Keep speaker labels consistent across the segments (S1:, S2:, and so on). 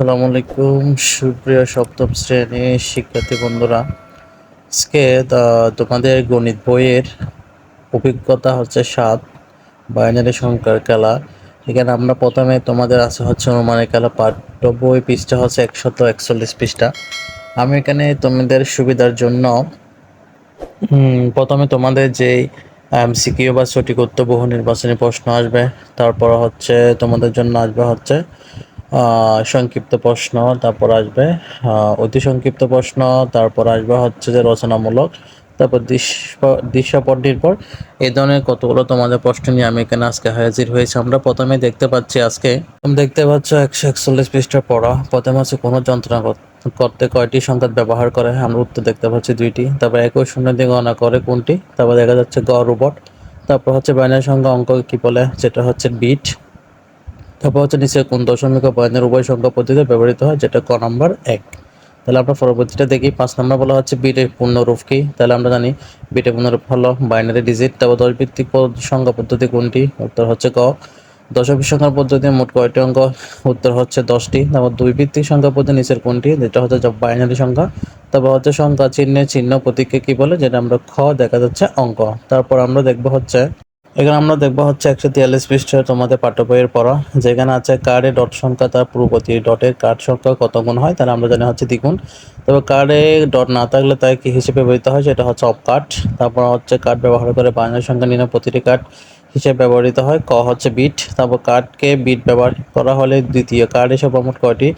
S1: আসসালামু আলাইকুম, সুপ্রিয় সপ্তম শ্রেণির শিক্ষার্থী বন্ধুরা। আজকে তোমাদের গণিত বইয়ের অভিজ্ঞতা হচ্ছে সাত, বাইনারি সংখ্যার খেলা। এখানে আমরা প্রথমে তোমাদের আছে হচ্ছে অনুমানের খেলা, পাঠ্য বই পৃষ্ঠা হচ্ছে একশত একচল্লিশ পৃষ্ঠা। আমি এখানে তোমাদের সুবিধার জন্য প্রথমে তোমাদের যেই সিকিউ বা সঠিক উত্তর বহু নির্বাচনী প্রশ্ন আসবে, তারপর হচ্ছে তোমাদের জন্য আসবে হচ্ছে সংক্ষিপ্ত প্রশ্ন, তারপর আসবে অতি সংক্ষিপ্ত প্রশ্ন, তারপর আসবে হচ্ছে যে রচনামূলক, তারপর দৃশ্য- দৃশ্যপট নির্ভর এই ধরনের কতগুলো তোমাদের প্রশ্ন নিয়ে আমি এখানে আজকে হাজির হয়েছি। আমরা প্রথমে দেখতে পাচ্ছি আজকে, তুমি দেখতে পাচ্ছ একশো একচল্লিশ পৃষ্ঠা পড়া, প্রথমে হচ্ছে কোনো যন্ত্রণা কর- করতে কয়টি সংখ্যা ব্যবহার করে, আমরা উত্তর দেখতে পাচ্ছি দুইটি, তারপর একই শূন্য দিয়ে গণনা করে কোনটি, তারপর দেখা যাচ্ছে গ রোবট, তারপর হচ্ছে বাইনারি সংখ্যা অঙ্ক কি বলে, যেটা হচ্ছে বিট তারপর হচ্ছে নিচে কোন দশমিক ও বাইনারি উভয় সংখ্যা পদ্ধতিতে ব্যবহৃত হয়, যেটা ক নম্বর এক। তাহলে আমরা পরবর্তীটা দেখি, পাঁচ নম্বর বলা হচ্ছে বিটের পূর্ণরূপ কি। তাহলে আমরা জানি বিটের পূর্ণরূপ হলো বাইনারি ডিজিট, তারপর দশ ভিত্তিক সংখ্যা পদ্ধতি কোনটি? উত্তর হচ্ছে ক। দশমিক সংখ্যার পদ্ধতি মোট কয়টি অঙ্ক? উত্তর হচ্ছে দশটি। তারপর দুই ভিত্তিক সংখ্যা পদ্ধতি নিচের কোনটি? যেটা হচ্ছে বাইনারি সংখ্যা। তারপর হচ্ছে সংখ্যা চিহ্নে চিহ্ন প্রতীককে কি বলে? যেটা আমরা খ দেখা যাচ্ছে অঙ্ক। তারপর আমরা দেখব হচ্ছে এখানে আমরা দেখব হচ্ছে একশো তিয়াল্লিশ পৃষ্ঠা তোমাদের পাঠ্য বইয়ের পড়া, যেখানে আছে কার্ডে ডট সংখ্যা, তার পূর্ববর্তী ডটের কার্ড সংখ্যা কত গুণ হয়, তাহলে আমরা জানি হচ্ছে দ্বিগুণ। তবে কার্ডে ডট না থাকলে তাই কি হিসেবে ব্যবহৃত হয়, সেটা হচ্ছে অফ কার্ড তারপর হচ্ছে কার্ড ব্যবহার করে বাইনারি সংখ্যা নিয়ে প্রতিটি কার্ড হিসেবে ব্যবহৃত হয়, ক হচ্ছে বিট তারপর কার্ডকে বিট ব্যবহার করা হলে দ্বিতীয় কার্ড এসে মোট কয়টি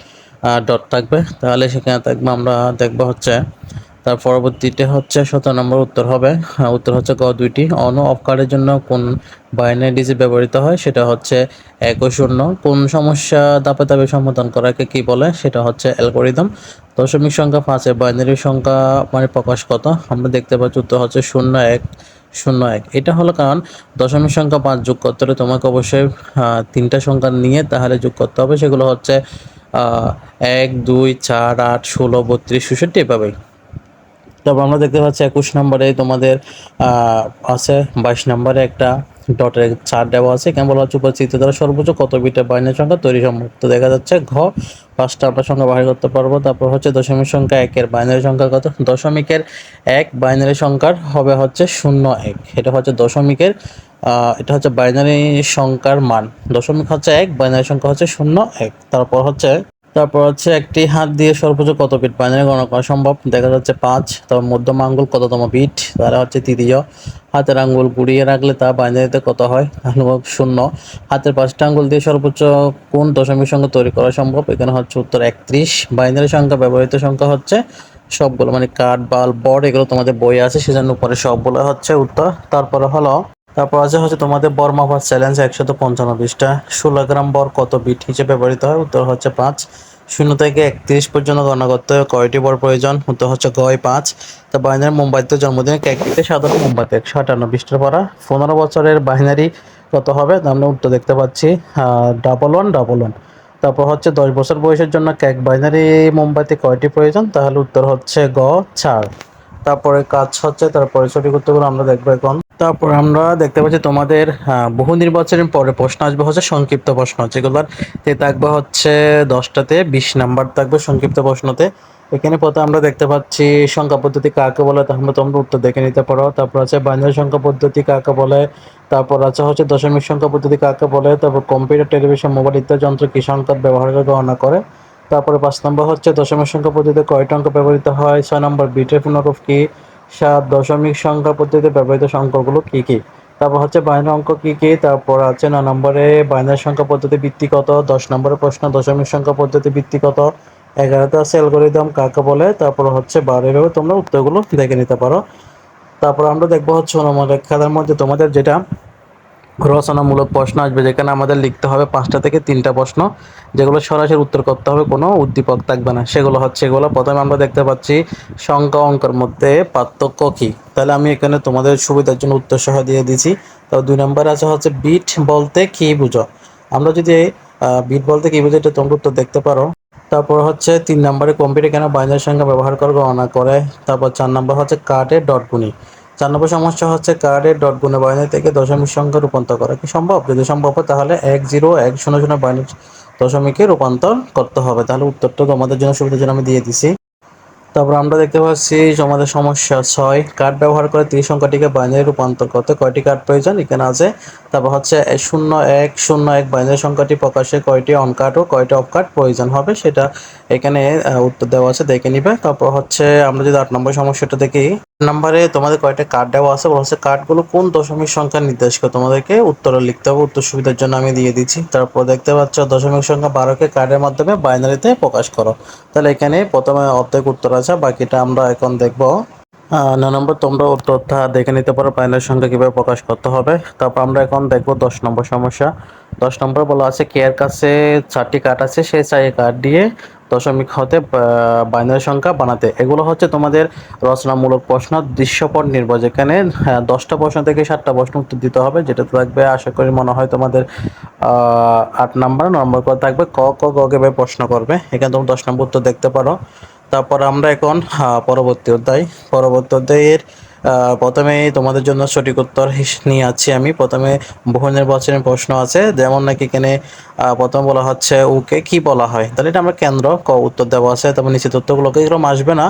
S1: ডট থাকবে? তাহলে সেখানে থাকবে, আমরা দেখব হচ্ছে তার পরবর্তীতে হচ্ছে শত নম্বর উত্তর হবে। হ্যাঁ, উত্তর হচ্ছে ক দুইটি। অন অফ কার্ডের জন্য কোন বাইনারি ডিজিট ব্যবহৃত হয় সেটা হচ্ছে এক ও শূন্য। কোন সমস্যা দাপে দাপে সমাধান করাকে কি বলে সেটা হচ্ছে অ্যালগোরিদম। দশমিক সংখ্যা পাঁচে বাইনারি সংখ্যা মানে প্রকাশ কত? আমরা দেখতে পাচ্ছি উত্তর হচ্ছে শূন্য এক শূন্য এক। এটা হলো কারণ দশমিক সংখ্যা পাঁচ যোগ করতে হলে তোমাকে অবশ্যই তিনটা সংখ্যা নিয়ে তাহলে যোগ করতে হবে। সেগুলো হচ্ছে এক দুই চার আট ষোলো বত্রিশ ষষট্টি এভাবেই। তারপর আমরা দেখতে পাচ্ছি একুশ নম্বরে তোমাদের আছে বাইশ নম্বরে একটা ডটের চার দেওয়া আছে। কেমন বলা হচ্ছে উপস্থিত দ্বারা সর্বোচ্চ কত বিটের বাইনের সংখ্যা তৈরি সম্ভব? তো দেখা যাচ্ছে ঘ, পাঁচটা আমরা সংখ্যা বাহির করতে পারব। তারপর হচ্ছে দশমিক সংখ্যা একের, বাইনারি সংখ্যা কত? দশমিকের এক, বাইনারি সংখ্যার হবে হচ্ছে শূন্য এক। এটা হচ্ছে দশমিকের এটা হচ্ছে বাইনারি সংখ্যার মান। দশমিক হচ্ছে এক, বাইনারি সংখ্যা হচ্ছে শূন্য এক। তারপর হচ্ছে তারপর হচ্ছে একটি হাত দিয়ে সর্বোচ্চ কত বিট বাইনারি গণনা করা সম্ভব? দেখা যাচ্ছে পাঁচ তারপর মধ্যম আঙ্গুল কততম বিট তারা হচ্ছে তৃতীয়। হাতের আঙ্গুল গুড়িয়ে রাখলে তা বাইনারিতে কত হয়? শূন্য। হাতের পাঁচটা আঙ্গুল দিয়ে সর্বোচ্চ কোন দশমিক সংখ্যা তৈরি করা সম্ভব? এখানে হচ্ছে উত্তর একত্রিশ। বাইনারি সংখ্যা, ব্যবহৃত সংখ্যা হচ্ছে সবগুলো মানে কাঠ, বাল বড় এগুলো তোমাদের বই আছে, সেজন্য উপরে সবগুলো হচ্ছে উত্তর। তারপরে হলো, তারপর আছে হচ্ছে তোমাদের বর মাপার চ্যালেঞ্জ একশত পঞ্চান্ন বিশটা ষোলো গ্রাম বর কত বিট হিসেবে ব্যবহৃত হয়? উত্তর হচ্ছে পাঁচ। শূন্য থেকে একত্রিশ পর্যন্ত গণনা করতে হবে কয়টি বর প্রয়োজন? উত্তর হচ্ছে গয় পাঁচ। তা বাইনারি মুম্বাইতে জন্মদিনে কেক দিতে সাধারণ মুম্বাইতে? একশো আটান্ন বিশটার পড়া। পনেরো বছরের বাইনারি কত হবে? আমরা উত্তর দেখতে পাচ্ছি ডাবল ওয়ান ডাবল ওয়ান তারপর হচ্ছে দশ বছর বয়সের জন্য কেক বাইনারি মুম্বাইতে কয়টি প্রয়োজন? তাহলে উত্তর হচ্ছে গ, চার। তারপরে কাজ হচ্ছে, তারপরে সঠিক উত্তরগুলো আমরা দেখব এখন। তারপর আমরা দেখতে পাচ্ছি তোমাদের আহ, বহু নির্বাচনের পরে প্রশ্ন আসবে হচ্ছে সংক্ষিপ্ত প্রশ্ন যেগুলোর তে থাকবে হচ্ছে দশটাতে বিশ নাম্বার থাকবে সংক্ষিপ্ত প্রশ্নতে। এখানে প্রথমে আমরা দেখতে পাচ্ছি সংখ্যা পদ্ধতি কাকে বলে তাহলে তোমরা উত্তর দেখে নিতে পারো। তারপর আছে বাইনারি সংখ্যা পদ্ধতি কাকে বলে তারপর আছে হচ্ছে দশমিক সংখ্যা পদ্ধতি কাকে বলে তারপর কম্পিউটার টেলিভিশন মোবাইল ইত্যাদি যন্ত্র কি সংখ্যা ব্যবহার করে গণনা করে। তারপরে পাঁচ নম্বর হচ্ছে দশমিক সংখ্যা পদ্ধতিতে কয়টা অঙ্ক ব্যবহৃত হয় ছয় নম্বর বিটের পুনরূপ কি সাত দশমিক সংখ্যা পদ্ধতিতে ব্যবহৃত সংখ্যাগুলো কী কী? তারপর হচ্ছে বাইনারি অঙ্ক কী কী? তারপর আছে ন নম্বরে বাইনারি সংখ্যা পদ্ধতি ভিত্তি কত? দশ নম্বরে প্রশ্ন, দশমিক সংখ্যা পদ্ধতি ভিত্তি কত? এগারোতে আছে অ্যালগোরিদম, কাকে বলে? তারপর হচ্ছে বারো এভাবে তোমরা উত্তরগুলো দেখে নিতে পারো। তারপর আমরা দেখব হচ্ছে অনুমান খেলার মধ্যে তোমাদের যেটা রচনামূলক প্রশ্ন আসবে, যেখানে আমাদের লিখতে হবে পাঁচটা থেকে তিনটা প্রশ্ন, যেগুলো সরাসরি উত্তর করতে হবে, কোনো উদ্দীপক থাকবে না। সেগুলো হচ্ছে এগুলো। প্রথমে আমরা দেখতে পাচ্ছি, সংখ্যা অঙ্কের মধ্যে পার্থক্য কী? তাহলে আমি এখানে তোমাদের সুবিধার জন্য উত্তর সহ দিয়ে দিয়েছি। তো দুই নম্বরে আছে হচ্ছে, বিট বলতে কী বুঝো? আমরা যদি বিট বলতে কী বুঝো, এটা তোমরা উত্তর দেখতে পারো। তারপর হচ্ছে, তিন নম্বরে কম্পিউটার কেন বাইনারি সংখ্যা ব্যবহার করে, গণনা করে। তারপর চার নম্বর হচ্ছে কার্ডের ডট গুণি। চার নম্বর সমস্যা হচ্ছে কার্ডের ডট গুণে বাইনারি থেকে দশমিক সংখ্যা রূপান্তর করা। কি সম্ভব? যদি সম্ভব হয় তাহলে এক জিরো এক শূন্য শূন্য বাইনারি দশমিকে রূপান্তর করতে হবে। তাহলে উত্তরটা তোমাদের জন্য সুবিধার জন্য আমি দিয়ে দিছি। তারপর আমরা দেখতে পাচ্ছি আমাদের সমস্যা ছয়। কার্ড ব্যবহার করে ত্রিশ সংখ্যাটিকে বাইনারি রূপান্তর করতে কয়টি কার্ড প্রয়োজন? এখানে আছে তারপর হচ্ছে শূন্য এক শূন্য এক বাইনারি সংখ্যাটি প্রকাশে কয়টি অন কার্ড ও কয়টি অফ কার্ড প্রয়োজন হবে সেটা এখানে উত্তর দেওয়া আছে, দেখে নিবে। তারপর হচ্ছে, আমরা যদি আট নম্বর সমস্যাটা দেখি, নাম্বারে তোমাদের কয়টা কার্ড দেওয়া আছে, বলা হচ্ছে কার্ডগুলো কোন দশমিক সংখ্যা নির্দেশ করে তোমাদেরকে উত্তরে লিখতে হবে, উত্তর সুবিধার জন্য আমি দিয়ে দিচ্ছি। তারপর দেখতে পাচ্ছ, দশমিক সংখ্যা বারোকে কার্ডের মাধ্যমে বাইনারিতে প্রকাশ করো। তাহলে এখানে প্রথমে অর্ধেক উত্তর আছে, বাকিটা আমরা এখন দেখব। আহ, ন নম্বর তোমরা উত্তরটা দেখে নিতে পারো বাইনারি সংখ্যা কীভাবে প্রকাশ করতে হবে তারপর আমরা এখন দেখব দশ নম্বর সমস্যা দশ নম্বর বলা আছে কে এর কাছে চারটি কার্ড আছে সেই চারটি কার্ড দিয়ে দশমিক হতে বাইনারি সংখ্যা বানাতে এগুলো হচ্ছে তোমাদের রচনামূলক প্রশ্ন দৃশ্যপট নির্ভর যেখানে হ্যাঁ, দশটা প্রশ্ন থেকে সাতটা প্রশ্ন উত্তর দিতে হবে যেটা থাকবে আশা করি মনে হয় তোমাদের আট নাম্বার নম্বর করে থাকবে ক ক গ প্রশ্ন করবে এখানে তোমরা দশ নম্বর উত্তর দেখতে পারো তারপর আমরা এখন পরবর্তী অধ্যায়। পরবর্তী অধ্যায়ের আহ, প্রথমেই তোমাদের জন্য সঠিক উত্তর নিয়ে আছি আমি। প্রথমে বহু নির্বাচনের প্রশ্ন আছে যেমন নাকি এখানে প্রথম বলা হচ্ছে ওকে কি বলা হয়? তাহলে এটা আমরা কেন্দ্র ক উত্তর দেওয়া আছে তারপর নিশ্চিত উত্তরগুলোকে এরকম আসবে না।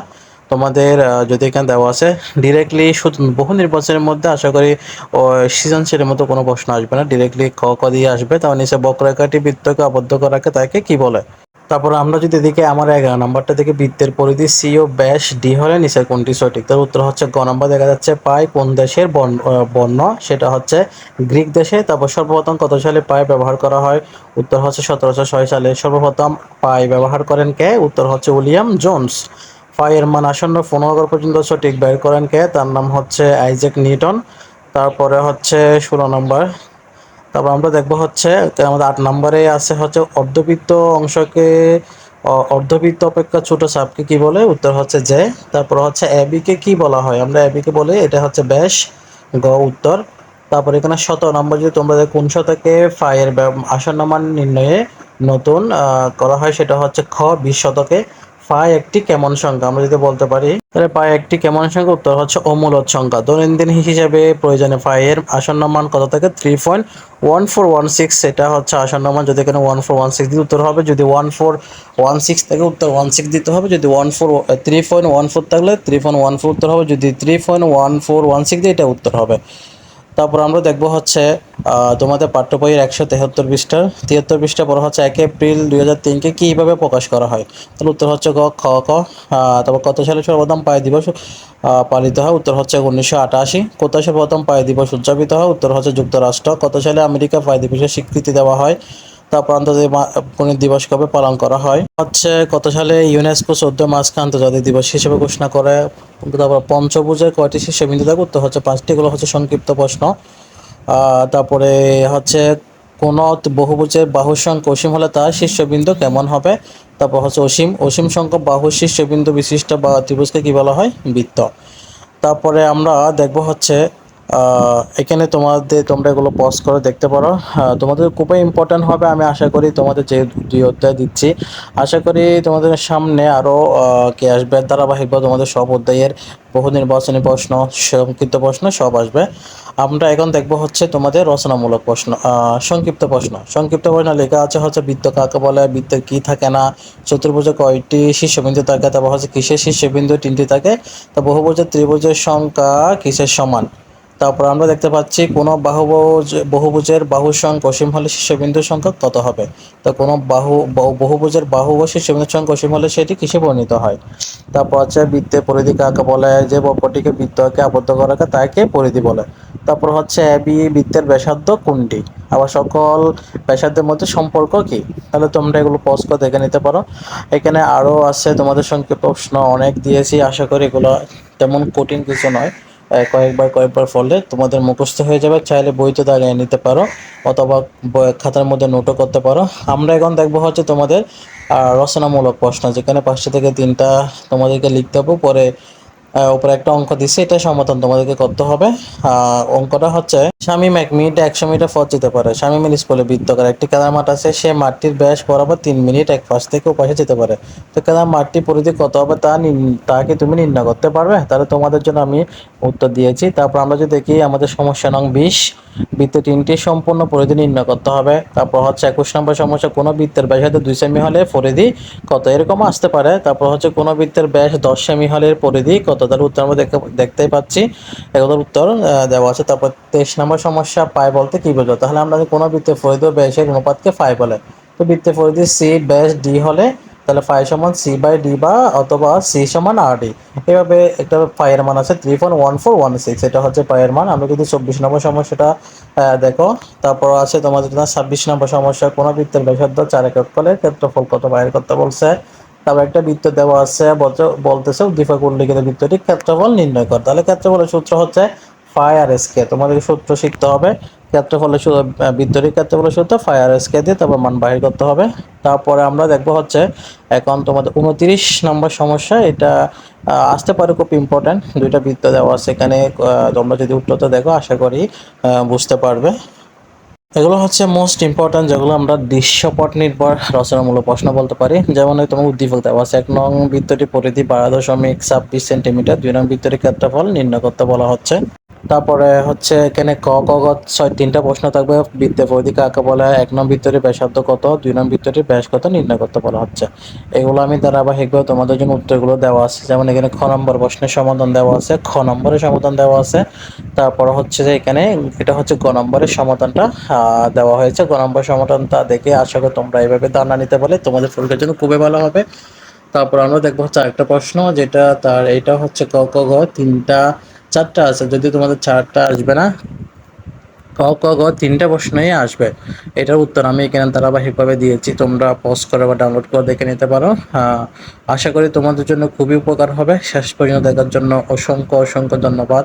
S1: তোমাদের যদি এখানে দেওয়া আছে ডিরেক্টলি শুধু বহু নির্বাচনের মধ্যে আশা করি সৃজনশীলের মতো কোনো প্রশ্ন আসবে না। ডিরেক্টলি ক ক দিয়ে আসবে তার নিচে বক্ররেখাটি বৃত্তকে আবদ্ধ করাকে তাকে কি বলে? তারপর আমরা যদি দেখি আমার এগারো নাম্বারটা থেকে বৃত্তের পরিধি সি ও ব্যাস ডি হলে নিচের কোনটি সঠিক? তার উত্তর হচ্ছে গ নাম্বার, দেখা যাচ্ছে পাই কোন দেশের বর্ণ- সেটা হচ্ছে গ্রিক দেশে। তারপর সর্বপ্রথম কত সালে পাই ব্যবহার করা হয়? উত্তর হচ্ছে সতেরোশো ছয় সালে। সর্বপ্রথম পাই ব্যবহার করেন কে? উত্তর হচ্ছে উইলিয়াম জোনস। পায়ের মান আসন্ন পনেরো পর্যন্ত সঠিক। বের করেন কে? তার নাম হচ্ছে আইজ্যাক নিউটন। তারপরে হচ্ছে ষোলো নম্বর তারপর আমরা দেখব হচ্ছে আমাদের আট নম্বরে আছে হচ্ছে অর্ধবৃত্ত অংশকে অর্ধবৃত্ত অপেক্ষা ছোট চাপকে কি বলে? উত্তর হচ্ছে যে, তারপর হচ্ছে অ্যাবিকে কি বলা হয়? আমরা অ্যাবিকে বলি, এটা হচ্ছে ব্যাস, গ উত্তর। তারপর এখানে শত নম্বর যদি তোমরা কোন শতকে ফায়ের আসন্ন মান নির্ণয়ে নতুন করা হয়, সেটা হচ্ছে খ, বিশ শতকে। পাই একটি কেমন সংখ্যা, আমরা যদি বলতে পারি। তাহলে পাই একটি কেমন সংখ্যা উত্তর হচ্ছে অমূলত সংখ্যা। দৈনন্দিন হিসেবে প্রয়োজনে পায়ের আসন্ন মান কত থাকে? Three point one four one six সেটা হচ্ছে আসন্ন মান। যদি এখানে ওয়ান ফোর ওয়ান সিক্স দিতে উত্তর হবে, যদি ওয়ান ফোর ওয়ান সিক্স থাকে, উত্তর ওয়ান সিক্স দিতে হবে। যদি one four three point one four থাকলে থ্রি পয়েন্ট ওয়ান ফোর উত্তর হবে। যদি three point one four one six দিয়ে, এটা উত্তর হবে। তারপর আমরা দেখব হচ্ছে তোমাদের পাঠ্য বইয়ের একশো তেহাত্তর পৃষ্ঠা তিয়াত্তর পৃষ্ঠা পর হচ্ছে এক এপ্রিল দুই হাজার তিনকে কীভাবে প্রকাশ করা হয়? তাহলে উত্তর হচ্ছে ক খ, ক তারপর কত সালে সর্বপ্রথম পায় দিবস পালিত হয়? উত্তর হচ্ছে উনিশশো আটাশি। কত সর্বপ্রথম প্রথম পায় দিবস উদযাপিত হয়? উত্তর হচ্ছে যুক্তরাষ্ট্র। কত সালে আমেরিকা পায় দিবসের স্বীকৃতি দেওয়া হয়? তারপর আন্তর্জাতিক গণিত দিবস কবে পালন করা হয়। হচ্ছে কত সালে ইউনেস্কো চোদ্দ মার্চকে আন্তর্জাতিক দিবস হিসেবে ঘোষণা করে, তারপর পঞ্চভুজের কয়টি শীর্ষবিন্দু থাকে উত্তর হচ্ছে পাঁচটি, এগুলো হচ্ছে সংক্ষিপ্ত প্রশ্ন। তারপরে হচ্ছে কোন বহুভুজের বাহুর সংখ্যা অসীম হলে তার শীর্ষবিন্দু কেমন হবে? তারপর হচ্ছে অসীম অসীম সংখ্যক বাহুর শীর্ষবিন্দু বিশিষ্ট বা ত্রিভুজকে কি বলা হয়? বৃত্ত। তারপরে আমরা দেখব হচ্ছে এখানে তোমাদের, তোমরা এগুলো পজ করে দেখতে পারো। তোমাদের খুবই ইম্পর্ট্যান্ট হবে আমি আশা করি তোমাদের যে দুই অধ্যায় দিচ্ছি। আশা করি তোমাদের সামনে আরও কে আসবে? ধারাবাহিক বা তোমাদের সব অধ্যায়ের বহু নির্বাচনী প্রশ্ন, সংক্ষিপ্ত প্রশ্ন সব আসবে। আমরা এখন দেখব হচ্ছে তোমাদের রচনামূলক প্রশ্ন সংক্ষিপ্ত প্রশ্ন। সংক্ষিপ্ত প্রশ্ন লেখা আছে হচ্ছে, বৃত্ত কাকে বলে? বৃত্তের কি থাকে না? চতুর্ভুজে কয়টি শীর্ষবিন্দু থাকে? তারপর হচ্ছে, কিসের শীর্ষবিন্দু? তিনটি থাকে। তা বহুভুজের ত্রিভুজের সংখ্যা কিসের সমান? তারপর আমরা দেখতে পাচ্ছি কোনো বাহুভুজ বহুভুজের বাহুর সংখ্যা অসীম হলে শীর্ষবিন্দুর সংখ্যা কত হবে। তো কোনো বাহু, বহু- বহুভুজের বাহু ও শীর্ষবিন্দুর সংখ্যা অসীম হলে সেটি কিসে পরিণত হয়? তারপর হচ্ছে বৃত্তের পরিধি কাকে বলে, যে বক্রটিকে বৃত্তকে আবদ্ধ করাকে তাকে পরিধি বলে। তারপর হচ্ছে বি, বৃত্তের ব্যাসার্ধ কোনটি? আবার সকল ব্যাসার্ধের মধ্যে সম্পর্ক কি? তাহলে তোমরা এগুলো পজ করে দেখে নিতে পারো। এখানে আরও আছে তোমাদের সংক্ষিপ্ত প্রশ্ন অনেক দিয়েছি, আশা করি এগুলো তেমন কঠিন কিছু নয়। কয়েকবার কয়েকবার ফলে তোমাদের মুখস্থ হয়ে যাবে। চাইলে বইতে দাঁড়িয়ে নিতে পারো, অথবা খাতার মধ্যে নোটও করতে পারো। আমরা এখন দেখব হচ্ছে তোমাদের রচনামূলক প্রশ্ন। যেখানে পাঁচটা থেকে তিনটা তোমাদেরকে লিখতে হবে। পরে উপরে একটা অঙ্ক দিচ্ছে এটা সমাধান তোমাদেরকে করতে হবে। অঙ্কটা হচ্ছে শামীম এক মিনিট একশো মিটার পথ যেতে পারে। শামীম স্কুলে বৃত্তকার একটি খেলার মাঠ আছে, সে মাঠটির ব্যাস বরাবর তিন মিনিট এক পাশ থেকে ওপাশে যেতে পারে। তো খেলার মাঠটি পরিধি কত হবে তা নির্ণ- তা তুমি নির্ণয় করতে পারবে। তাহলে তোমাদের জন্য আমি উত্তর দিয়েছি। তারপর আমরা যদি দেখি, আমাদের সমস্যা নং বিশ বৃত্ত তিনটি সম্পূর্ণ পরিধি নির্ণয় করতে হবে। তারপর হচ্ছে একুশ নম্বর সমস্যা, কোনো বৃত্তের ব্যাস হয়তো দুই সেমি হলে পরিধি কত? এরকম আসতে পারে। তারপর হচ্ছে কোনো বৃত্তের ব্যাস দশ সেমি হলে পরিধি কত? তার উত্তর আমরা দেখতে পাচ্ছি। এগুলোর উত্তর দেওয়া আছে। তারপর তেইশ নম্বর সমস্যা পাই বলতে কি বোঝো তাহলে আমরা কোনো বৃত্তের পরিধি ও ব্যাসের অনুপাতকে ফাই বলে। তো বৃত্তের পরিধি সি ব্যাস ডি হলে তাহলে ফাই সমান সি বাই ডি বা অথবা সি সমান আর ডি। এভাবে একটা পায়ের মান আছে three four one four one six এটা হচ্ছে পায়ের মান। আমরা যদি চব্বিশ নম্বর সমস্যাটা দেখো, তারপর আছে তোমাদের ছাব্বিশ নম্বর সমস্যা। কোনো বৃত্তের ব্যাসার্ধ চার একক ফলে ক্ষেত্রফল কত বাইর করতে বলছে? তারপর একটা বৃত্ত দেওয়া আছে বলতে বলতেছে উদ্দীপক উল্লেখিত বৃত্তটি ক্ষেত্রফল নির্ণয় কর। তাহলে ক্ষেত্রফলের সূত্র হচ্ছে ফাই আর এস কে তোমাদের সূত্র শিখতে হবে, ক্ষেত্রফলের বৃত্তটির ক্ষেত্রফলের সূত্র ফাই আর এস কে দিয়ে তারপর মান বাহির করতে হবে। তারপরে আমরা দেখব হচ্ছে, এখন তোমাদের উনত্রিশ নম্বর সমস্যা, এটা আসতে পারে খুব ইম্পর্ট্যান্ট দুইটা বৃত্ত দেওয়া আছে এখানে তোমরা যদি উত্তরটা দেখো, আশা করি বুঝতে পারবে। এগুলো হচ্ছে মোস্ট ইম্পর্ট্যান্ট যেগুলো আমরা দৃশ্যপট নির্ভর রচনামূলক প্রশ্ন বলতে পারি। যেমন তোমার উদ্দীপক দেওয়া আছে, এক নং বৃত্তটি পরিধি বারো দশমিক ছাব্বিশ সেন্টিমিটার দুই নং বৃত্তটি ক্ষেত্রফল নির্ণয় করতে বলা হচ্ছে। তারপরে হচ্ছে এখানে ক ক, গ, ছয়, তিনটা প্রশ্ন থাকবে। বৃত্তের পরিধি কাকে বলে এক নং বৃত্তটির ব্যাসার্ধ কত? দুই নং বৃত্তটির ব্যাস কত? নির্ণয় করতে বলা হচ্ছে। এগুলো আমি ধারাবাহিকভাবে তোমাদের জন্য উত্তরগুলো দেওয়া আছে। যেমন এখানে খ নম্বর প্রশ্নের সমাধান দেওয়া আছে। খ নম্বরের সমাধান দেওয়া আছে। তারপর হচ্ছে যে এখানে এটা হচ্ছে গ নম্বরের সমাধানটা দেওয়া হয়েছে। গ নম্বর সমাধানটা দেখে আশা করি তোমরা এইভাবে ধারণা নিতে পারলে তোমাদের পরীক্ষার জন্য খুবই ভালো হবে। তারপর আমরা দেখব হচ্ছে আরেকটা প্রশ্ন, যেটা তার, এটা হচ্ছে ক ক গ তিনটা চারটা আছে, যদি তোমাদের চারটা আসবে না? ক ক, গ, তিনটা প্রশ্নই আসবে। এটার উত্তর আমি এখানে ধারাবাহিকভাবে দিয়েছি, তোমরা পজ করে বা ডাউনলোড করে দেখে নিতে পারো। আশা করি তোমাদের জন্য খুবই উপকার হবে। শেষ পর্যন্ত দেখার জন্য অসংখ্য অসংখ্য ধন্যবাদ।